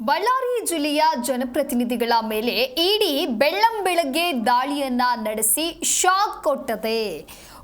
ಬಳ್ಳಾರಿ ಜಿಲ್ಲೆಯ ಜನಪ್ರತಿನಿಧಿಗಳ ಮೇಲೆ ಇಡಿ ಬೆಳ್ಳಂ ಬೆಳಗ್ಗೆ ದಾಳಿಯನ್ನ ನಡೆಸಿ ಶಾಕ್ ಕೊಟ್ಟದೆ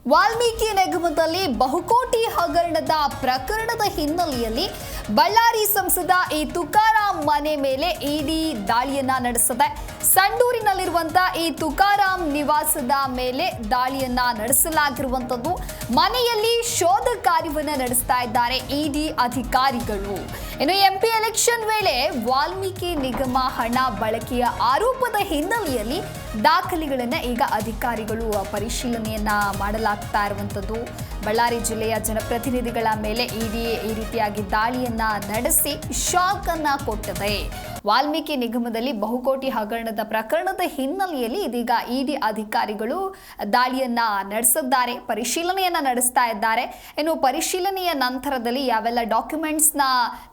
ವಾಲ್ಮೀಕಿ ನಿಗಮದಲ್ಲಿ ಬಹುಕೋಟಿ ಹಗರಣದ ಪ್ರಕರಣದ ಹಿನ್ನೆಲೆಯಲ್ಲಿ ಬಳ್ಳಾರಿ ಸಂಸದ ಈ ತುಕಾರಾಮ್ ಮನೆ ಮೇಲೆ ಇಡಿ ದಾಳಿಯನ್ನ ನಡೆಸಿದೆ. ಸಂಡೂರಿನಲ್ಲಿರುವಂತ ಈ ತುಕಾರಾಮ್ ನಿವಾಸದ ಮೇಲೆ ದಾಳಿಯನ್ನ ನಡೆಸಲಾಗಿರುವಂತದ್ದು ಮನೆಯಲ್ಲಿ ಶೋಧ ಕಾರ್ಯವನ್ನ ನಡೆಸ್ತಾ ಇದ್ದಾರೆ ಇಡಿ ಅಧಿಕಾರಿಗಳು. ಇನ್ನು ಎಂಪಿ ಎಲೆಕ್ಷನ್ ವೇಳೆ ವಾಲ್ಮೀಕಿ ನಿಗಮ ಹಣ ಬಳಕೆಯ ಆರೋಪದ ಹಿನ್ನೆಲೆಯಲ್ಲಿ ದಾಖಲೆಗಳನ್ನು ಈಗ ಅಧಿಕಾರಿಗಳು ಪರಿಶೀಲನೆಯನ್ನ ಮಾಡಲಾಗ್ತಾ ಇರುವಂತದ್ದು. ಬಳ್ಳಾರಿ ಜಿಲ್ಲೆಯ ಜನಪ್ರತಿನಿಧಿಗಳ ಮೇಲೆ ಇಡಿ ಈ ರೀತಿಯಾಗಿ ದಾಳಿಯನ್ನ ನಡೆಸಿ ಶಾಕ್ ಅನ್ನ ಕೊಟ್ಟಿದೆ. ವಾಲ್ಮೀಕಿ ನಿಗಮದಲ್ಲಿ ಬಹುಕೋಟಿ ಹಗರಣದ ಪ್ರಕರಣದ ಹಿನ್ನೆಲೆಯಲ್ಲಿ ಇದೀಗ ಇಡಿ ಅಧಿಕಾರಿಗಳು ದಾಳಿಯನ್ನ ನಡೆಸಿದ್ದಾರೆ, ಪರಿಶೀಲನೆಯನ್ನ ನಡೆಸ್ತಾ ಇದ್ದಾರೆ. ಇನ್ನು ಪರಿಶೀಲನೆಯ ನಂತರದಲ್ಲಿ ಯಾವೆಲ್ಲ ಡಾಕ್ಯುಮೆಂಟ್ಸ್ನ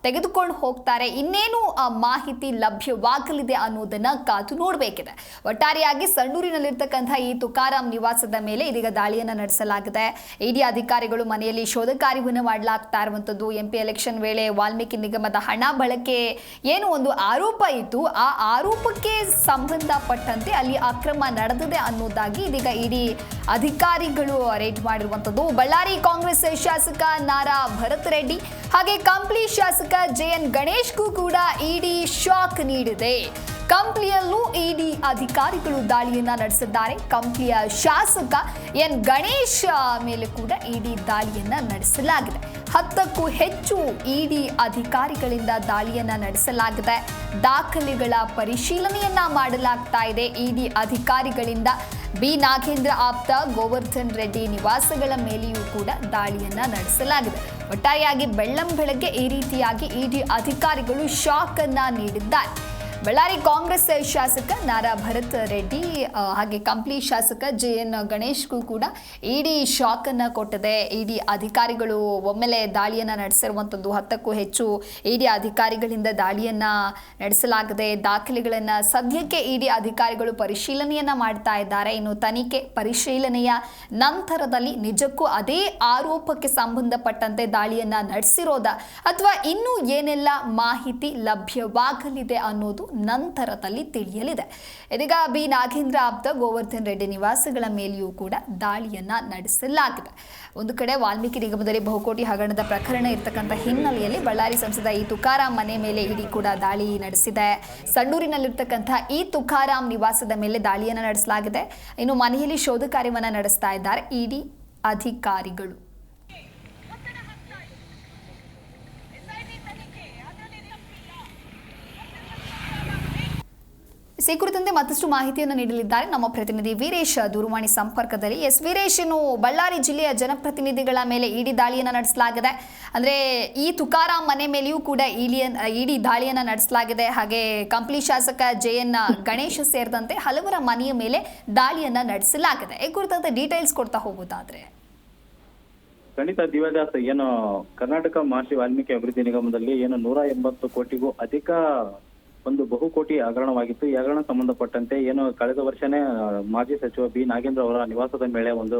ತೆಗೆದುಕೊಂಡು ಹೋಗ್ತಾರೆ, ಇನ್ನೇನು ಮಾಹಿತಿ ಲಭ್ಯವಾಗಲಿದೆ ಅನ್ನೋದನ್ನ ಕಾದು ನೋಡಬೇಕಿದೆ. ಒಟ್ಟಾರೆಯಾಗಿ ಸಂಡೂರಿನಲ್ಲಿರ್ತಕ್ಕಂಥ ಈ ತುಕಾರಾಂ ನಿವಾಸದ ಮೇಲೆ ಇದೀಗ ದಾಳಿಯನ್ನ ನಡೆಸಲಾಗಿದೆ. ಇಡಿ ಅಧಿಕಾರಿಗಳು ಮನೆಯಲ್ಲಿ ಶೋಧ ಕಾರ್ಯವನ್ನು ಮಾಡಲಾಗ್ತಾ ಇರುವಂತದ್ದು ಎಂಪಿ ಎಲೆಕ್ಷನ್ ವೇಳೆ ವಾಲ್ಮೀಕಿ ನಿಗಮದ ಹಣ ಬಳಕೆ ಏನು ಒಂದು ಆರೋಪ ಇತ್ತು ಆ ಆರೋಪಕ್ಕೆ ಸಂಬಂಧಪಟ್ಟಂತೆ ಅಲ್ಲಿ ಅಕ್ರಮ ನಡೆದಿದೆ ಅನ್ನೋದಾಗಿ ಇದೀಗ ಇಡೀ ಅಧಿಕಾರಿಗಳು ರೇಟ್ ಮಾಡಿರುವಂಥದ್ದು. ಬಳ್ಳಾರಿ ಕಾಂಗ್ರೆಸ್ ಶಾಸಕ ನಾರಾ ಭರತ್ ರೆಡ್ಡಿ ಹಾಗೆ ಕಂಪ್ಲಿ ಶಾಸಕ ಜೆ ಎನ್ ಗಣೇಶ್ಗೂ ಕೂಡ ಇಡಿ ಶಾಕ್ ನೀಡಿದೆ. ಕಂಪ್ಲಿಯಲ್ಲೂ ಇಡಿ ಅಧಿಕಾರಿಗಳು ದಾಳಿಯನ್ನ ನಡೆಸಿದ್ದಾರೆ. ಕಂಪ್ಲಿಯ ಶಾಸಕ ಎನ್. ಗಣೇಶ ಮೇಲೆ ಕೂಡ ಇಡಿ ದಾಳಿಯನ್ನ ನಡೆಸಲಾಗಿದೆ. ಹತ್ತಕ್ಕೂ ಹೆಚ್ಚು ಇಡಿ ಅಧಿಕಾರಿಗಳಿಂದ ದಾಳಿಯನ್ನ ನಡೆಸಲಾಗಿದೆ. ದಾಖಲೆಗಳ ಪರಿಶೀಲನೆಯನ್ನ ಮಾಡಲಾಗ್ತಾ ಇದೆ. ಇಡಿ ಅಧಿಕಾರಿಗಳಿಂದ ಬಿ. ನಾಗೇಂದ್ರ ಆಪ್ತ, ಗೋವರ್ಧನ್ ರೆಡ್ಡಿ ನಿವಾಸಗಳ ಮೇಲೆಯೂ ಕೂಡ ದಾಳಿಯನ್ನ ನಡೆಸಲಾಗಿದೆ. ಒಟ್ಟಾರೆಯಾಗಿ ಬೆಳ್ಳಂಬೆಳಗ್ಗೆ ಈ ರೀತಿಯಾಗಿ ಇಡಿ ಅಧಿಕಾರಿಗಳು ಶಾಕ್ ಅನ್ನ ನೀಡಿದ್ದಾರೆ. ಬಳ್ಳಾರಿ ಕಾಂಗ್ರೆಸ್ ಶಾಸಕ ನಾರಾ ಭರತ್ ರೆಡ್ಡಿ ಹಾಗೆ ಕಂಪ್ಲಿ ಶಾಸಕ ಜೆ ಎನ್ ಗಣೇಶ್ಗೂ ಕೂಡ ಇಡಿ ಶಾಕ್ ಅನ್ನ ಕೊಟ್ಟಿದೆ. ಇಡಿ ಅಧಿಕಾರಿಗಳು ಒಮ್ಮೆಲೆ ದಾಳಿಯನ್ನ ನಡೆಸಿರುವಂತದ್ದು ಹತ್ತಕ್ಕೂ ಹೆಚ್ಚು ಇಡಿ ಅಧಿಕಾರಿಗಳಿಂದ ದಾಳಿಯನ್ನ ನಡೆಸಲಾಗಿದೆ ದಾಖಲೆಗಳನ್ನ ಸದ್ಯಕ್ಕೆ ಇಡಿ ಅಧಿಕಾರಿಗಳು ಪರಿಶೀಲನೆಯನ್ನ ಮಾಡ್ತಾ ಇದ್ದಾರೆ. ಇನ್ನು ತನಿಖೆ ಪರಿಶೀಲನೆಯ ನಂತರದಲ್ಲಿ ನಿಜಕ್ಕೂ ಅದೇ ಆರೋಪಕ್ಕೆ ಸಂಬಂಧಪಟ್ಟಂತೆ ದಾಳಿಯನ್ನ ನಡೆಸಿರೋದ ಅಥವಾ ಇನ್ನೂ ಏನೆಲ್ಲ ಮಾಹಿತಿ ಲಭ್ಯವಾಗಲಿದೆ ಅನ್ನೋದು ನಂತರದಲ್ಲಿ ತಿಳಿಯಲಿದೆ. ಇದೀಗ ಬಿ. ನಾಗೇಂದ್ರ ಆಪ್ತ ಗೋವರ್ಧನ್ ರೆಡ್ಡಿ ನಿವಾಸಗಳ ಮೇಲೆಯೂ ಕೂಡ ದಾಳಿಯನ್ನ ನಡೆಸಲಾಗಿದೆ. ಒಂದು ಕಡೆ ವಾಲ್ಮೀಕಿ ನಿಗಮದಲ್ಲಿ ಬಹುಕೋಟಿ ಹಗರಣದ ಪ್ರಕರಣ ಇರತಕ್ಕಂಥ ಹಿನ್ನೆಲೆಯಲ್ಲಿ ಬಳ್ಳಾರಿ ಸಂಸದ ಈ ತುಕಾರಾಂ ಮನೆ ಮೇಲೆ ಇಡಿ ಕೂಡ ದಾಳಿ ನಡೆಸಿದೆ. ಸಂಡೂರಿನಲ್ಲಿರ್ತಕ್ಕಂಥ ಈ ತುಕಾರಾಂ ನಿವಾಸದ ಮೇಲೆ ದಾಳಿಯನ್ನು ನಡೆಸಲಾಗಿದೆ. ಇನ್ನು ಮನೆಯಲ್ಲಿ ಶೋಧ ಕಾರ್ಯವನ್ನು ನಡೆಸ್ತಾ ಇದ್ದಾರೆ. ಇಡಿ ಅಧಿಕಾರಿಗಳು. ಈ ಕುರಿತಂತೆ ಮತ್ತಷ್ಟು ಮಾಹಿತಿಯನ್ನು ನೀಡಲಿದ್ದಾರೆ. ನಮ್ಮ ಪ್ರತಿನಿಧಿ ವೀರೇಶ್ ದೂರವಾಣಿ ಸಂಪರ್ಕದಲ್ಲಿ ಎಸ್ ವೀರೇಶ್, ಇನ್ನು ಬಳ್ಳಾರಿ ಜಿಲ್ಲೆಯ ಜನಪ್ರತಿನಿಧಿಗಳ ಮೇಲೆ ಇಡಿ ದಾಳಿಯನ್ನು ನಡೆಸಲಾಗಿದೆ. ಅಂದ್ರೆ ಈ ತುಕಾರಾಂ ಮನೆ ಮೇಲೆಯೂ ಕೂಡ ಇಲಿಯನ್, ಇಡಿ ದಾಳಿಯನ್ನು ನಡೆಸಲಾಗಿದೆ. ಹಾಗೆ ಕಂಪ್ಲಿ ಶಾಸಕ ಜೆ ಎನ್ ಗಣೇಶ್ ಸೇರಿದಂತೆ ಹಲವರ ಮನೆಯ ಮೇಲೆ ದಾಳಿಯನ್ನ ನಡೆಸಲಾಗಿದೆ. ಈ ಕುರಿತಂತೆ ಡೀಟೇಲ್ಸ್ ಕೊಡ್ತಾ ಹೋಗೋದಾದ್ರೆ. ಖಂಡಿತ ದಿವ್ಯದಾಸ್, ಏನು ಕರ್ನಾಟಕ ಮಹರ್ಷಿ ವಾಲ್ಮೀಕಿ ಅಭಿವೃದ್ಧಿ ನಿಗಮದಲ್ಲಿ ಏನು ನೂರ ಎಂಬತ್ತು ಕೋಟಿಗೂ ಅಧಿಕ ಒಂದು ಬಹುಕೋಟಿ ಹಗರಣವಾಗಿತ್ತು. ಈ ಹಗರಣ ಸಂಬಂಧಪಟ್ಟಂತೆ ಏನು ಕಳೆದ ವರ್ಷನೇ ಮಾಜಿ ಸಚಿವ ಬಿ. ನಾಗೇಂದ್ರ ಅವರ ನಿವಾಸದ ಮೇಲೆ ಒಂದು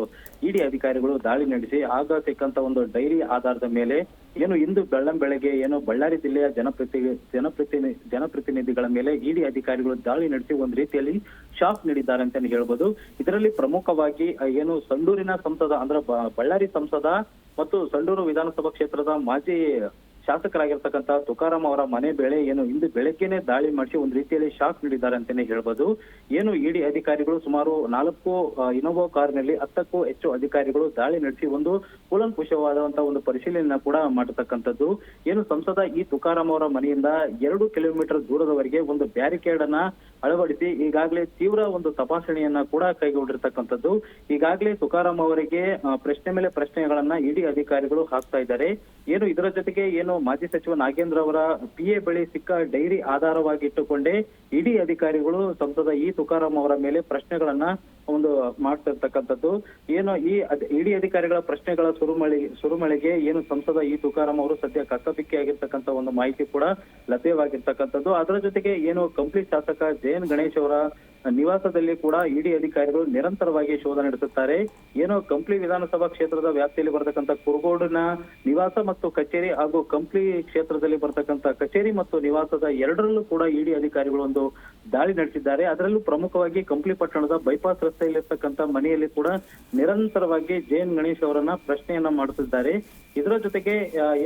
ಇಡಿ ಅಧಿಕಾರಿಗಳು ದಾಳಿ ನಡೆಸಿ, ಆಗ ಸಿಕ್ಕಂತ ಒಂದು ಡೈರಿ ಆಧಾರದ ಮೇಲೆ ಏನು ಇಂದು ಬೆಳ್ಳಂ ಬೆಳಗ್ಗೆ ಏನು ಬಳ್ಳಾರಿ ಜಿಲ್ಲೆಯ ಜನಪ್ರತಿ, ಜನಪ್ರತಿನಿ, ಜನಪ್ರತಿನಿಧಿಗಳ ಮೇಲೆ ಇಡಿ ಅಧಿಕಾರಿಗಳು ದಾಳಿ ನಡೆಸಿ ಒಂದು ರೀತಿಯಲ್ಲಿ ಶಾಕ್ ನೀಡಿದ್ದಾರೆ ಅಂತಾನೆ ಹೇಳ್ಬೋದು. ಇದರಲ್ಲಿ ಪ್ರಮುಖವಾಗಿ ಏನು ಸಂಡೂರಿನ ಸಂಸದ, ಅಂದ್ರೆ ಬಳ್ಳಾರಿ ಸಂಸದ ಮತ್ತು ಸಂಡೂರು ವಿಧಾನಸಭಾ ಕ್ಷೇತ್ರದ ಮಾಜಿ ಶಾಸಕರಾಗಿರ್ತಕ್ಕಂಥ ತುಕಾರಾಂ ಅವರ ಮನೆ ಬೆಳೆ ಏನು ಇಂದು ಬೆಳಗ್ಗೆನೆ ದಾಳಿ ಮಾಡಿಸಿ ಒಂದು ರೀತಿಯಲ್ಲಿ ಶಾಕ್ ನೀಡಿದ್ದಾರೆ ಅಂತಾನೆ ಹೇಳ್ಬೋದು. ಏನು ಇಡಿ ಅಧಿಕಾರಿಗಳು ಸುಮಾರು ನಾಲ್ಕು ಇನೋವೋ ಕಾರ್ನಲ್ಲಿ ಹತ್ತಕ್ಕೂ ಹೆಚ್ಚು ಅಧಿಕಾರಿಗಳು ದಾಳಿ ನಡೆಸಿ ಒಂದು ಕೂಲಂಕುಷವಾದಂತಹ ಒಂದು ಪರಿಶೀಲನೆಯನ್ನ ಕೂಡ ಮಾಡತಕ್ಕಂಥದ್ದು. ಏನು ಸಂಸದ ಈ ತುಕಾರಾಂ ಅವರ ಮನೆಯಿಂದ ಎರಡು ಕಿಲೋಮೀಟರ್ ದೂರದವರೆಗೆ ಒಂದು ಬ್ಯಾರಿಕೇಡ್ ಅನ್ನ ಅಳವಡಿಸಿ ಈಗಾಗಲೇ ತೀವ್ರ ಒಂದು ತಪಾಸಣೆಯನ್ನ ಕೂಡ ಕೈಗೊಂಡಿರ್ತಕ್ಕಂಥದ್ದು. ಈಗಾಗಲೇ ತುಕಾರಾಂ ಅವರಿಗೆ ಪ್ರಶ್ನೆ ಮೇಲೆ ಪ್ರಶ್ನೆಗಳನ್ನ ಇಡಿ ಅಧಿಕಾರಿಗಳು ಹಾಕ್ತಾ ಇದ್ದಾರೆ. ಏನು ಇದರ ಜೊತೆಗೆ ಏನು ಮಾಜಿ ಸಚಿವ ನಾಗೇಂದ್ರ ಅವರ ಪಿ ಬಳಿ ಸಿಕ್ಕ ಡೈರಿ ಆಧಾರವಾಗಿ ಇಟ್ಟುಕೊಂಡೇ ಇಡಿ ಅಧಿಕಾರಿಗಳು ಸಂಸದ ಇ ತುಕಾರಾಂ ಅವರ ಮೇಲೆ ಪ್ರಶ್ನೆಗಳನ್ನ ಒಂದು ಮಾಡ್ತಿರ್ತಕ್ಕಂಥದ್ದು. ಏನು ಈ ಇಡಿ ಅಧಿಕಾರಿಗಳ ಪ್ರಶ್ನೆಗಳ ಸುರುಮಳಿ, ಸುರುಮಳಿಗೆ ಏನು ಸಂಸದ ಈ ತುಕಾರಾಮ್ ಅವರು ಸದ್ಯ ಕಕ್ಕಪಿಕ್ಕಿ ಆಗಿರ್ತಕ್ಕಂಥ ಒಂದು ಮಾಹಿತಿ ಕೂಡ ಲಭ್ಯವಾಗಿರ್ತಕ್ಕಂಥದ್ದು. ಅದರ ಜೊತೆಗೆ ಏನು ಕಂಪ್ಲಿ ಶಾಸಕ ಜೆ ಗಣೇಶ್ ಅವರ ನಿವಾಸದಲ್ಲಿ ಕೂಡ ಇಡಿ ಅಧಿಕಾರಿಗಳು ನಿರಂತರವಾಗಿ ಶೋಧ ನಡೆಸುತ್ತಾರೆ. ಏನೋ ಕಂಪ್ಲಿ ವಿಧಾನಸಭಾ ಕ್ಷೇತ್ರದ ವ್ಯಾಪ್ತಿಯಲ್ಲಿ ಬರತಕ್ಕಂತ ಕುರುಗೋಡಿನ ನಿವಾಸ ಮತ್ತು ಕಚೇರಿ ಹಾಗೂ ಕಂಪ್ಲಿ ಕ್ಷೇತ್ರದಲ್ಲಿ ಬರತಕ್ಕಂತ ಕಚೇರಿ ಮತ್ತು ನಿವಾಸದ ಎರಡರಲ್ಲೂ ಕೂಡ ಇಡಿ ಅಧಿಕಾರಿಗಳು ಒಂದು ದಾಳಿ ನಡೆಸಿದ್ದಾರೆ. ಅದರಲ್ಲೂ ಪ್ರಮುಖವಾಗಿ ಕಂಪ್ಲಿ ಪಟ್ಟಣದ ಬೈಪಾಸ್ ರಸ್ತೆಯಲ್ಲಿರ್ತಕ್ಕಂಥ ಮನೆಯಲ್ಲಿ ಕೂಡ ನಿರಂತರವಾಗಿ ಜೆಎನ್ ಗಣೇಶ್ ಅವರನ್ನ ಪ್ರಶ್ನೆಯನ್ನ ಮಾಡುತ್ತಿದ್ದಾರೆ ಇದರ ಜೊತೆಗೆ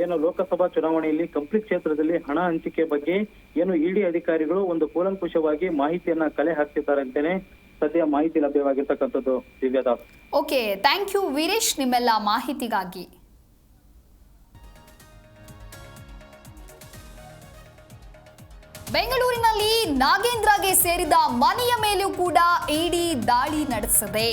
ಏನು ಲೋಕಸಭಾ ಚುನಾವಣೆಯಲ್ಲಿ ಕಂಪ್ಲಿ ಕ್ಷೇತ್ರದಲ್ಲಿ ಹಣ ಹಂಚಿಕೆ ಬಗ್ಗೆ ಏನು ಇಡಿ ಅಧಿಕಾರಿಗಳು ಒಂದು ಕೂಲಂಕುಷವಾಗಿ ಮಾಹಿತಿಯನ್ನ ಕಲೆ ಹಾಕ್ತಿದ್ದಾರೆ ಅಂತೇನೆ ಸದ್ಯ ಮಾಹಿತಿ ಲಭ್ಯವಾಗಿರ್ತಕ್ಕಂಥದ್ದು Divyadas okay thank you Veeresh ನಿಮ್ಮೆಲ್ಲ ಮಾಹಿತಿಗಾಗಿ. ಬೆಂಗಳೂರಿನಲ್ಲಿ ನಾಗೇಂದ್ರಗೆ ಸೇರಿದ ಮನೆಯ ಮೇಲೂ ಕೂಡ ಇಡಿ ದಾಳಿ ನಡೆಸದೆ.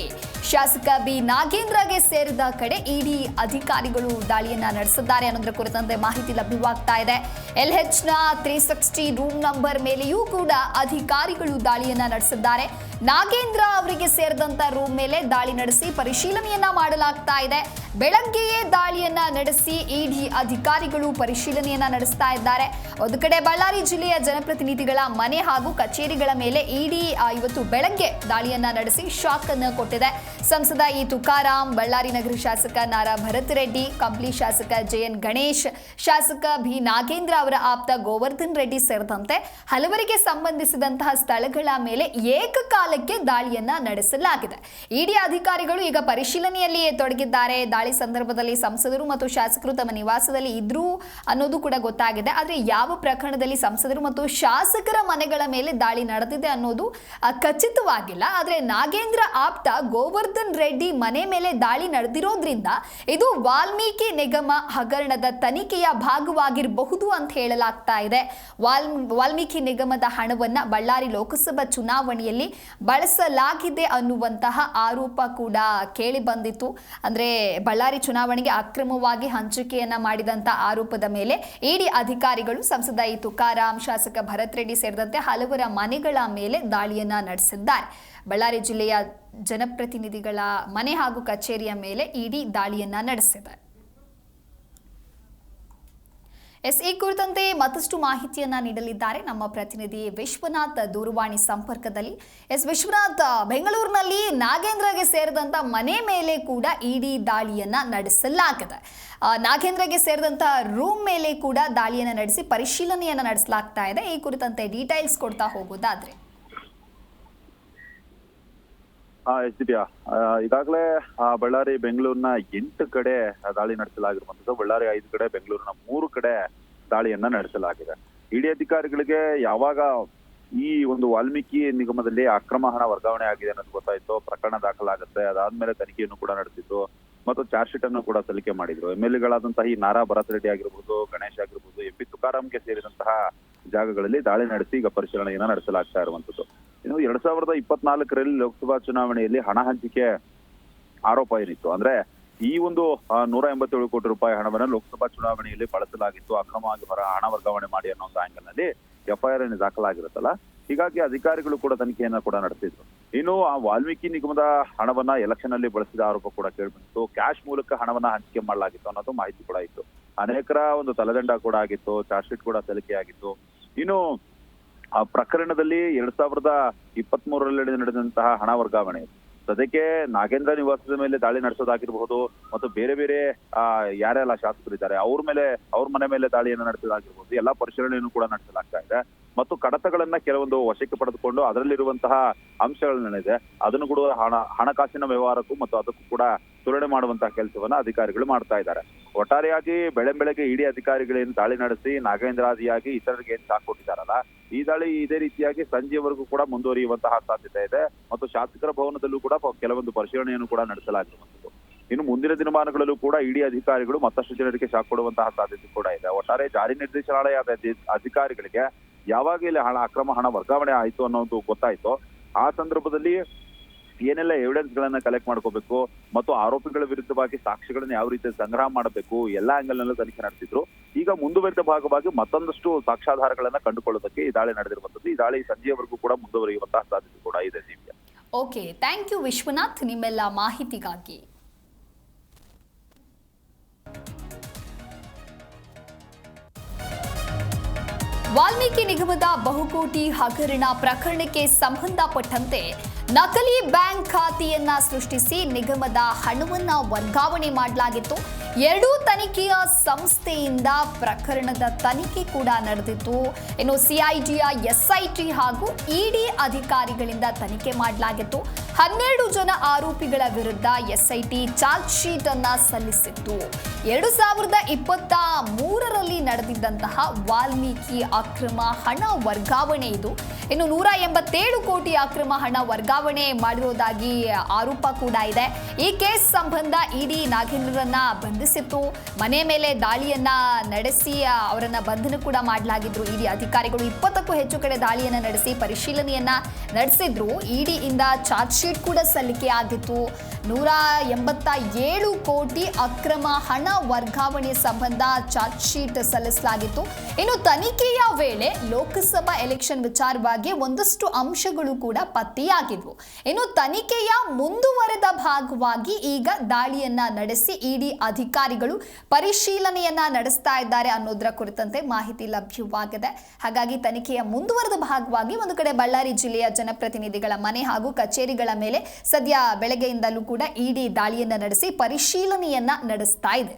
ಶಾಸಕ ಬಿ ನಾಗೇಂದ್ರಗೆ ಸೇರಿದ ಕಡೆ ಇಡಿ ಅಧಿಕಾರಿಗಳು ದಾಳಿಯನ್ನ ನಡೆಸಿದ್ದಾರೆ ಅನ್ನೋದರ ಕುರಿತಂತೆ ಮಾಹಿತಿ ಲಭ್ಯವಾಗ್ತಾ ಇದೆ. ಎಲ್ನ ತ್ರೀ ಸಿಕ್ಸ್ಟಿ ರೂಮ್ ನಂಬರ್ ಮೇಲೆಯೂ ಕೂಡ ಅಧಿಕಾರಿಗಳು ದಾಳಿಯನ್ನ ನಡೆಸಿದ್ದಾರೆ. ನಾಗೇಂದ್ರ ಅವರಿಗೆ ಸೇರಿದಂತ ರೂಮ್ ಮೇಲೆ ದಾಳಿ ನಡೆಸಿ ಪರಿಶೀಲನೆಯನ್ನ ಮಾಡಲಾಗ್ತಾ ಇದೆ. ಬೆಳಗ್ಗೆಯೇ ದಾಳಿಯನ್ನ ನಡೆಸಿ ಇಡಿ ಅಧಿಕಾರಿಗಳು ಪರಿಶೀಲನೆಯನ್ನ ನಡೆಸ್ತಾ ಇದ್ದಾರೆ. ಒಂದು ಕಡೆ ಬಳ್ಳಾರಿ ಜಿಲ್ಲೆಯ ಜನಪ್ರತಿನಿಧಿಗಳ ಮನೆ ಹಾಗೂ ಕಚೇರಿಗಳ ಮೇಲೆ ಇಡಿ ಇವತ್ತು ಬೆಳಗ್ಗೆ ದಾಳಿಯನ್ನ ನಡೆಸಿ ಶಾಕ್ ಅನ್ನು ಕೊಟ್ಟಿದೆ. ಸಂಸದ ಇ ತುಕಾರಾಂ, ಬಳ್ಳಾರಿ ನಗರ ಶಾಸಕ ನಾರಾ ಭರತ್ ರೆಡ್ಡಿ ಕಂಪ್ಲಿ ಶಾಸಕ ಜೆಎನ್ ಗಣೇಶ್, ಶಾಸಕ ಬಿ ನಾಗೇಂದ್ರ ಅವರ ಆಪ್ತ ಗೋವರ್ಧನ್ ರೆಡ್ಡಿ ಸೇರಿದಂತೆ ಹಲವರಿಗೆ ಸಂಬಂಧಿಸಿದಂತಹ ಸ್ಥಳಗಳ ಮೇಲೆ ಏಕಕಾಲಕ್ಕೆ ದಾಳಿಯನ್ನ ನಡೆಸಲಾಗಿದೆ. ಇಡಿ ಅಧಿಕಾರಿಗಳು ಈಗ ಪರಿಶೀಲನೆಯಲ್ಲಿಯೇ ತೊಡಗಿದ್ದಾರೆ. ದಾಳಿ ಸಂದರ್ಭದಲ್ಲಿ ಸಂಸದರು ಮತ್ತು ಶಾಸಕರು ತಮ್ಮ ನಿವಾಸದಲ್ಲಿ ಇದ್ರು ಅನ್ನೋದು ಕೂಡ ಗೊತ್ತಾಗಿದೆ. ಆದರೆ ಯಾವ ಪ್ರಕರಣದಲ್ಲಿ ಸಂಸದರು ಮತ್ತು ಶಾಸಕರ ಮನೆಗಳ ಮೇಲೆ ದಾಳಿ ನಡೆದಿದೆ ಅನ್ನೋದು ಖಚಿತವಾಗಿಲ್ಲ. ಆದರೆ ನಾಗೇಂದ್ರ ಆಪ್ತ ಗೋವರ್ಧನ್ ರೆಡ್ಡಿ ಮನೆ ಮೇಲೆ ದಾಳಿ ನಡೆದಿರೋದ್ರಿಂದ ಇದು ವಾಲ್ಮೀಕಿ ನಿಗಮ ಹಗರಣದ ತನಿಖೆಯ ಭಾಗವಾಗಿರಬಹುದು ಅಂತ ಹೇಳಲಾಗ್ತಾ ಇದೆ. ವಾಲ್, ವಾಲ್ಮೀಕಿ ನಿಗಮದ ಹಣವನ್ನ ಬಳ್ಳಾರಿ ಲೋಕಸಭಾ ಚುನಾವಣೆಯಲ್ಲಿ ಬಳಸಲಾಗಿದೆ ಅನ್ನುವಂತಹ ಆರೋಪ ಕೂಡ ಕೇಳಿ ಬಂದಿತ್ತು ಅಂದ್ರೆ ಬಳ್ಳಾರಿ ಚುನಾವಣೆಗೆ ಅಕ್ರಮವಾಗಿ ಹಂಚಿಕೆಯನ್ನ ಮಾಡಿದಂತ ಆರೋಪದ ಮೇಲೆ ಇಡಿ ಅಧಿಕಾರಿಗಳು ಸಂಸದ ಈ ತುಕಾರಾಂ ಶಾಸಕ ಭರತ್ ರೆಡ್ಡಿ ಸೇರಿದಂತೆ ಹಲವರ ಮನೆಗಳ ಮೇಲೆ ದಾಳಿಯನ್ನ ನಡೆಸಿದ್ದಾರೆ. ಬಳ್ಳಾರಿ ಜಿಲ್ಲೆಯ ಜನಪ್ರತಿನಿಧಿಗಳ ಮನೆ ಹಾಗೂ ಕಚೇರಿಯ ಮೇಲೆ ಇಡಿ ದಾಳಿಯನ್ನ ನಡೆಸಿದೆ ಎಸ್ ಈ ಕುರಿತಂತೆ ಮತ್ತಷ್ಟು ಮಾಹಿತಿಯನ್ನ ನೀಡಲಿದ್ದಾರೆ ನಮ್ಮ ಪ್ರತಿನಿಧಿ ವಿಶ್ವನಾಥ್ ದೂರವಾಣಿ ಸಂಪರ್ಕದಲ್ಲಿ. ಎಸ್ ವಿಶ್ವನಾಥ್, ಬೆಂಗಳೂರಿನಲ್ಲಿ ನಾಗೇಂದ್ರಗೆ ಸೇರಿದಂತ ಮನೆ ಮೇಲೆ ಕೂಡ ಇಡಿ ದಾಳಿಯನ್ನ ನಡೆಸಲಾಗಿದೆ ನಾಗೇಂದ್ರಗೆ ಸೇರಿದಂತ ರೂಮ್ ಮೇಲೆ ಕೂಡ ದಾಳಿಯನ್ನ ನಡೆಸಿ ಪರಿಶೀಲನೆಯನ್ನ ನಡೆಸಲಾಗ್ತಾ ಇದೆ. ಈ ಕುರಿತಂತೆ ಡೀಟೇಲ್ಸ್ ಕೊಡ್ತಾ ಹೋಗೋದಾದ್ರೆ. ಹಾ ಎಸ್ಡಿಪಿಯಾ ಈಗಾಗಲೇ ಬಳ್ಳಾರಿ, ಬೆಂಗಳೂರಿನ ಎಂಟು ಕಡೆ ದಾಳಿ ನಡೆಸಲಾಗಿರುವಂತದ್ದು ಬಳ್ಳಾರಿ ಐದು ಕಡೆ, ಬೆಂಗಳೂರಿನ ಮೂರು ಕಡೆ ದಾಳಿಯನ್ನ ನಡೆಸಲಾಗಿದೆ. ಇಡಿ ಅಧಿಕಾರಿಗಳಿಗೆ ಯಾವಾಗ ಈ ಒಂದು ವಾಲ್ಮೀಕಿ ನಿಗಮದಲ್ಲಿ ಅಕ್ರಮ ಹಣ ವರ್ಗಾವಣೆ ಆಗಿದೆ ಅನ್ನೋದು ಗೊತ್ತಾಯ್ತು. ಪ್ರಕರಣ ದಾಖಲಾಗುತ್ತೆ. ಅದಾದ್ಮೇಲೆ ತನಿಖೆಯನ್ನು ಕೂಡ ನಡೆಸಿದ್ರು ಮತ್ತು ಚಾರ್ಜ್ ಶೀಟ್ ಅನ್ನು ಕೂಡ ಸಲ್ಲಿಕೆ ಮಾಡಿದ್ರು. ಎಂ ಎಲ್ ಎಗಳಾದಂತಹ ಈ ನಾರಾ ಭರತ್ ರೆಡ್ಡಿ ಆಗಿರ್ಬೋದು, ಗಣೇಶ್ ಆಗಿರ್ಬೋದು ಎಂ ಪಿ ತುಕಾರಾಮ್ಗೆ ಸೇರಿದಂತಹ ಜಾಗಗಳಲ್ಲಿ ದಾಳಿ ನಡೆಸಿ ಈಗ ಪರಿಶೀಲನೆಯನ್ನ ನಡೆಸಲಾಗ್ತಾ ಇರುವಂತದ್ದು ಇನ್ನು ಎರಡ್ ಸಾವಿರದ ಇಪ್ಪತ್ನಾಲ್ಕರಲ್ಲಿ ಲೋಕಸಭಾ ಚುನಾವಣೆಯಲ್ಲಿ ಹಣ ಹಂಚಿಕೆ ಆರೋಪ ಏನಿತ್ತು ಅಂದ್ರೆ ಈ ಒಂದು ನೂರ ಎಂಬತ್ತೇಳು ಕೋಟಿ ರೂಪಾಯಿ ಹಣವನ್ನು ಲೋಕಸಭಾ ಚುನಾವಣೆಯಲ್ಲಿ ಬಳಸಲಾಗಿತ್ತು. ಅಕ್ರಮವಾಗಿ ಹೊರ ಹಣ ವರ್ಗಾವಣೆ ಮಾಡಿ ಅನ್ನೋ ಒಂದು ಆಂಗಲ್ನಲ್ಲಿ ಎಫ್ಐಆರ್ ಅನ್ನು ದಾಖಲಾಗಿರುತ್ತಲ್ಲ? ಹೀಗಾಗಿ ಅಧಿಕಾರಿಗಳು ಕೂಡ ತನಿಖೆಯನ್ನ ಕೂಡ ನಡೆಸಿದ್ರು. ಇನ್ನು ಆ ವಾಲ್ಮೀಕಿ ನಿಗಮದ ಹಣವನ್ನ ಎಲೆಕ್ಷನ್ ಅಲ್ಲಿ ಬಳಸಿದ ಆರೋಪ ಕೂಡ ಕೇಳಿಬಂತು ಕ್ಯಾಶ್ ಮೂಲಕ ಹಣವನ್ನ ಹಂಚಿಕೆ ಮಾಡಲಾಗಿತ್ತು ಅನ್ನೋದು ಮಾಹಿತಿ ಕೂಡ ಇತ್ತು. ಅನೇಕರ ಒಂದು ತಲೆದಂಡ ಕೂಡ ಆಗಿತ್ತು ಚಾರ್ಜ್ ಶೀಟ್ ಕೂಡ ಸಲ್ಲಿಕೆ ಆಗಿತ್ತು ಇನ್ನು ಆ ಪ್ರಕರಣದಲ್ಲಿ ಎರಡ್ ಸಾವಿರದ ಇಪ್ಪತ್ತ್ ಮೂರರಲ್ಲಿ ನಡೆದಂತಹ ಹಣ ವರ್ಗಾವಣೆ. ಸದ್ಯಕ್ಕೆ ನಾಗೇಂದ್ರ ನಿವಾಸದ ಮೇಲೆ ದಾಳಿ ನಡೆಸೋದಾಗಿರ್ಬಹುದು ಮತ್ತು ಬೇರೆ ಬೇರೆ, ಆ, ಯಾರೆಲ್ಲ ಶಾಸಕರಿದ್ದಾರೆ, ಅವ್ರ ಮೇಲೆ, ಅವ್ರ ಮನೆ ಮೇಲೆ ದಾಳಿಯನ್ನು ನಡೆಸೋದಾಗಿರ್ಬಹುದು, ಎಲ್ಲಾ ಪರಿಶೀಲನೆಯನ್ನು ಕೂಡ ನಡೆಸಲಾಗ್ತಾ ಇದೆ. ಮತ್ತು ಕಡತಗಳನ್ನ ಕೆಲವೊಂದು ವಶಕ್ಕೆ ಪಡೆದುಕೊಂಡು ಅದರಲ್ಲಿರುವಂತಹ ಅಂಶಗಳನ್ನೇನಿದೆ ಅದನ್ನು ಕೂಡ ಹಣ, ಹಣಕಾಸಿನ ವ್ಯವಹಾರಕ್ಕೂ ಮತ್ತು ಅದಕ್ಕೂ ಕೂಡ ಸುರಣೆ ಮಾಡುವಂತಹ ಕೆಲಸವನ್ನ ಅಧಿಕಾರಿಗಳು ಮಾಡ್ತಾ ಇದ್ದಾರೆ. ಒಟ್ಟಾರೆಯಾಗಿ ಬೆಳೆ ಬೆಳಗ್ಗೆ ಇಡಿ ಅಧಿಕಾರಿಗಳೇನು ದಾಳಿ ನಡೆಸಿ ನಾಗೇಂದ್ರಾದಿಯಾಗಿ ಇತರರಿಗೆ ಏನು ಕೊಟ್ಟಿದ್ದಾರಲ್ಲ, ಈ ದಾಳಿ ಇದೇ ರೀತಿಯಾಗಿ ಸಂಜೆವರೆಗೂ ಕೂಡ ಮುಂದುವರಿಯುವಂತಹ ಸಾಧ್ಯತೆ ಇದೆ. ಮತ್ತು ಶಾಸಕರ ಭವನದಲ್ಲೂ ಕೂಡ ಕೆಲವೊಂದು ಪರಿಶೀಲನೆಯನ್ನು ಕೂಡ ನಡೆಸಲಾಗಿರುವಂತದ್ದು ಇನ್ನು ಮುಂದಿನ ದಿನಮಾನಗಳಲ್ಲೂ ಕೂಡ ಇಡಿ ಅಧಿಕಾರಿಗಳು ಮತ್ತಷ್ಟು ಜನರಿಗೆ ಶಾಕ್ ಕೊಡುವಂತಹ ಸಾಧ್ಯತೆ ಕೂಡ ಇದೆ. ಒಟ್ಟಾರೆ ಜಾರಿ ನಿರ್ದೇಶನಾಲಯದ ಅಧಿ- ಅಧಿಕಾರಿಗಳಿಗೆ ಯಾವಾಗ ಇಲ್ಲಿ ಹಣ, ಅಕ್ರಮ ಹಣ ವರ್ಗಾವಣೆ ಆಯಿತು ಅನ್ನೋದು ಗೊತ್ತಾಯ್ತು. ಆ ಸಂದರ್ಭದಲ್ಲಿ ಏನೆಲ್ಲ ಎವಿಡೆನ್ಸ್ ಗಳನ್ನ ಕಲೆಕ್ಟ್ ಮಾಡ್ಕೋಬೇಕು ಮತ್ತು ಆರೋಪಿಗಳ ವಿರುದ್ಧವಾಗಿ ಸಾಕ್ಷಿಗಳನ್ನ ಯಾವ ರೀತಿ ಸಂಗ್ರಹ ಮಾಡಬೇಕು, ಎಲ್ಲಾ ಆಂಗಲ್ ನಲ್ಲೂ ತನಿಖೆ ನಡೆಸಿದ್ರು. ಈಗ ಮುಂದುವರಿದ ಭಾಗವಾಗಿ ಮತ್ತೊಂದಷ್ಟು ಸಾಕ್ಷ್ಯಾಧಾರಗಳನ್ನ ಕಂಡುಕೊಳ್ಳೋದಕ್ಕೆ ಈ ದಾಳಿ ನಡೆದಿರುವಂತದ್ದು ಈ ದಾಳಿ ಸಂಜೆಯವರೆಗೂ ಕೂಡ ಮುಂದುವರಿಯುವಂತಹ ಸಾಧ್ಯತೆ ಕೂಡ ಇದೆ ದಿವ್ಯ ಓಕೆ ಥ್ಯಾಂಕ್ ಯು ವಿಶ್ವನಾಥ್ ನಿಮ್ಮೆಲ್ಲ ಮಾಹಿತಿಗಾಗಿ. ವಾಲ್ಮೀಕಿ ನಿಗಮದ ಬಹುಕೋಟಿ ಹಗರಣ ಪ್ರಕರಣಕ್ಕೆ ಸಂಬಂಧಪಟ್ಟಂತೆ ನಕಲಿ ಬ್ಯಾಂಕ್ ಖಾತೆಯನ್ನ ಸೃಷ್ಟಿಸಿ ನಿಗಮದ ಹಣವನ್ನ ವರ್ಗಾವಣೆ ಮಾಡಲಾಗಿತ್ತು. ಎರಡೂ ತನಿಖೆಯ ಸಂಸ್ಥೆಯಿಂದ ಪ್ರಕರಣದ ತನಿಖೆ ಕೂಡ ನಡೆದಿತ್ತು. ಇನ್ನು ಸಿಐಜಿಯ ಎಸ್ಐಟಿ ಹಾಗೂ ಇಡಿ ಅಧಿಕಾರಿಗಳಿಂದ ತನಿಖೆ ಮಾಡಲಾಗಿತ್ತು. ಹನ್ನೆರಡು ಜನ ಆರೋಪಿಗಳ ವಿರುದ್ಧ ಎಸ್ಐಟಿ ಚಾರ್ಜ್ ಶೀಟ್ ಅನ್ನ ಸಲ್ಲಿಸಿತ್ತು. ಎರಡು ಸಾವಿರದ ಇಪ್ಪತ್ತ ಮೂರರಲ್ಲಿ ನಡೆದಿದ್ದಂತಹ ವಾಲ್ಮೀಕಿ ಅಕ್ರಮ ಹಣ ವರ್ಗಾವಣೆ ಇದು. ಇನ್ನು ನೂರ ಎಂಬತ್ತೇಳು ಕೋಟಿ ಅಕ್ರಮ ಹಣ ವರ್ಗಾವಣೆ ಮಾಡಿರೋದಾಗಿ ಆರೋಪ ಕೂಡ ಇದೆ. ಈ ಕೇಸ್ ಸಂಬಂಧ ಇಡಿ ನಾಗೇಂದ್ರರನ್ನ ಬಂಧಿಸಿತ್ತು. ಮನೆ ಮೇಲೆ ದಾಳಿಯನ್ನ ನಡೆಸಿ ಅವರನ್ನ ಬಂಧನ ಕೂಡ ಮಾಡಲಾಗಿದ್ರು. ಇಡಿ ಅಧಿಕಾರಿಗಳು ಇಪ್ಪತ್ತಕ್ಕೂ ಹೆಚ್ಚು ಕಡೆ ದಾಳಿಯನ್ನ ನಡೆಸಿ ಪರಿಶೀಲನೆಯನ್ನ ನಡೆಸಿದ್ರು. ಇಡಿಯಿಂದ ಚಾರ್ಜ್ ಶೀಟ್ ಕೂಡ ಸಲ್ಲಿಕೆ ಆಗಿತ್ತು. ನೂರ ಎಂಬತ್ತ ಏಳು ಕೋಟಿ ಅಕ್ರಮ ಹಣ ವರ್ಗಾವಣೆ ಸಂಬಂಧ ಚಾರ್ಜ್ ಶೀಟ್ ಸಲ್ಲಿಸಲಾಗಿತ್ತು. ಇನ್ನು ತನಿಖೆಯ ವೇಳೆ ಲೋಕಸಭಾ ಎಲೆಕ್ಷನ್ ವಿಚಾರವಾಗಿ ಒಂದಷ್ಟು ಅಂಶಗಳು ಕೂಡ ಪತ್ತೆಯಾಗಿದ್ವು. ಇನ್ನು ತನಿಖೆಯ ಮುಂದುವರೆದ ಭಾಗವಾಗಿ ಈಗ ದಾಳಿಯನ್ನ ನಡೆಸಿ ಇಡಿ ಅಧಿಕಾರಿಗಳು ಪರಿಶೀಲನೆಯನ್ನ ನಡೆಸ್ತಾ ಇದ್ದಾರೆ ಅನ್ನೋದರ ಕುರಿತಂತೆ ಮಾಹಿತಿ ಲಭ್ಯವಾಗಿದೆ. ಹಾಗಾಗಿ ತನಿಖೆಯ ಮುಂದುವರೆದ ಭಾಗವಾಗಿ ಒಂದು ಕಡೆ ಬಳ್ಳಾರಿ ಜಿಲ್ಲೆಯ ಜನಪ್ರತಿನಿಧಿಗಳ ಮನೆ ಹಾಗೂ ಕಚೇರಿಗಳ ಮೇಲೆ ಸದ್ಯ ಬೆಳಗ್ಗೆಯಿಂದಲೂ ಕೂಡ ಇಡಿ ದಾಳಿಯನ್ನು ನಡೆಸಿ ಪರಿಶೀಲನೆಯನ್ನ ನಡೆಸ್ತಾ ಇದೆ.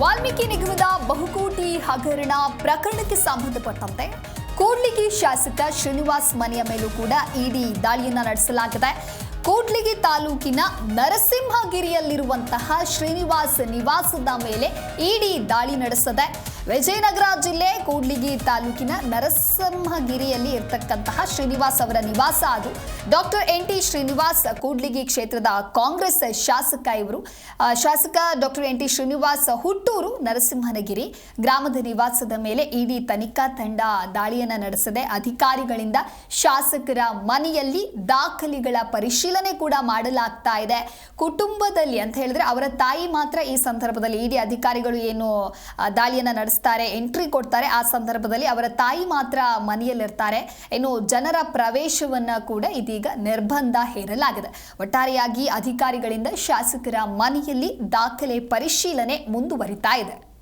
ವಾಲ್ಮೀಕಿ ನಿಗಮದ ಬಹುಕೋಟಿ ಹಗರಣ ಪ್ರಕರಣಕ್ಕೆ ಸಂಬಂಧಪಟ್ಟಂತೆ ಕೂಡ್ಲಿಗಿ ಶಾಸಕ ಶ್ರೀನಿವಾಸ್ ಮನೆಯ ಮೇಲೂ ಕೂಡ ಇಡಿ ದಾಳಿಯನ್ನ ನಡೆಸಲಾಗಿದೆ. ಕೂಡ್ಲಿಗಿ ತಾಲೂಕಿನ ನರಸಿಂಹಗಿರಿಯಲ್ಲಿರುವಂತಹ ಶ್ರೀನಿವಾಸ್ ನಿವಾಸದ ಮೇಲೆ ಇಡಿ ದಾಳಿ ನಡೆಸಿದೆ ವಿಜಯನಗರ ಜಿಲ್ಲೆ ಕೂಡ್ಲಿಗಿ ತಾಲೂಕಿನ ನರಸಿಂಹಗಿರಿಯಲ್ಲಿ ಇರ್ತಕ್ಕಂತಹ ಶ್ರೀನಿವಾಸ್ ಅವರ ನಿವಾಸ ಅದು. Doctor N T Srinivas Kudligi ಕ್ಷೇತ್ರದ ಕಾಂಗ್ರೆಸ್ ಶಾಸಕ ಇವರು. ಶಾಸಕ ಡಾಕ್ಟರ್ ಎನ್ ಟಿ ಶ್ರೀನಿವಾಸ್ ಹುಟ್ಟೂರು, ನರಸಿಂಹನಗಿರಿ ಗ್ರಾಮದ ನಿವಾಸದ ಮೇಲೆ ಇಡಿ ತನಿಖಾ ತಂಡ ದಾಳಿಯನ್ನ ನಡೆಸದೆ ಅಧಿಕಾರಿಗಳಿಂದ ಶಾಸಕರ ಮನೆಯಲ್ಲಿ ದಾಖಲೆಗಳ ಪರಿಶೀಲನೆ ಕೂಡ ಮಾಡಲಾಗ್ತಾ ಇದೆ. ಕುಟುಂಬದಲ್ಲಿ ಅಂತ ಹೇಳಿದ್ರೆ ಅವರ ತಾಯಿ ಮಾತ್ರ ಈ ಸಂದರ್ಭದಲ್ಲಿ ಇಡಿ ಅಧಿಕಾರಿಗಳು ಏನು ದಾಳಿಯನ್ನು ದಾಳಿಯನ್ನ ನಡೆಸ್ತಾರೆ ಎಂಟ್ರಿ ಕೊಡ್ತಾರೆ. ಆ ಸಂದರ್ಭದಲ್ಲಿ ಅವರ ತಾಯಿ ಮಾತ್ರ ಮನೆಯಲ್ಲಿರ್ತಾರೆ. ಇನ್ನು ಜನರ ಪ್ರವೇಶವನ್ನ ಕೂಡ ಇದೀಗ ನಿರ್ಬಂಧ ಹೇರಲಾಗಿದೆ. ಒಟ್ಟಾರೆಯಾಗಿ ಅಧಿಕಾರಿಗಳಿಂದ ಶಾಸಕರ ಮನೆಯಲ್ಲಿ ದಾಖಲೆ ಪರಿಶೀಲನೆ ಮುಂದುವರಿತಾ ಇದೆ.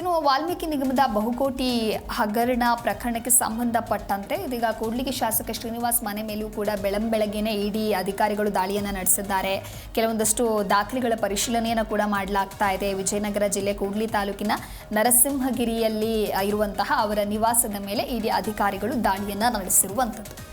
ಇನ್ನು ವಾಲ್ಮೀಕಿ ನಿಗಮದ ಬಹುಕೋಟಿ ಹಗರಣ ಪ್ರಕರಣಕ್ಕೆ ಸಂಬಂಧಪಟ್ಟಂತೆ ಇದೀಗ ಕೂಡ್ಲಿಗೆ ಶಾಸಕ ಶ್ರೀನಿವಾಸ್ ಮನೆ ಮೇಲೂ ಕೂಡ ಬೆಳಂಬೆಳಗ್ಗೆನೆ ಇಡಿ ಅಧಿಕಾರಿಗಳು ದಾಳಿಯನ್ನು ನಡೆಸಿದ್ದಾರೆ. ಕೆಲವೊಂದಷ್ಟು ದಾಖಲೆಗಳ ಪರಿಶೀಲನೆಯನ್ನು ಕೂಡ ಮಾಡಲಾಗ್ತಾ ಇದೆ. ವಿಜಯನಗರ ಜಿಲ್ಲೆ ಕೂಡ್ಲಿ ತಾಲೂಕಿನ ನರಸಿಂಹಗಿರಿಯಲ್ಲಿ ಇರುವಂತಹ ಅವರ ನಿವಾಸದ ಮೇಲೆ ಇಡಿ ಅಧಿಕಾರಿಗಳು ದಾಳಿಯನ್ನು ನಡೆಸಿರುವಂಥದ್ದು.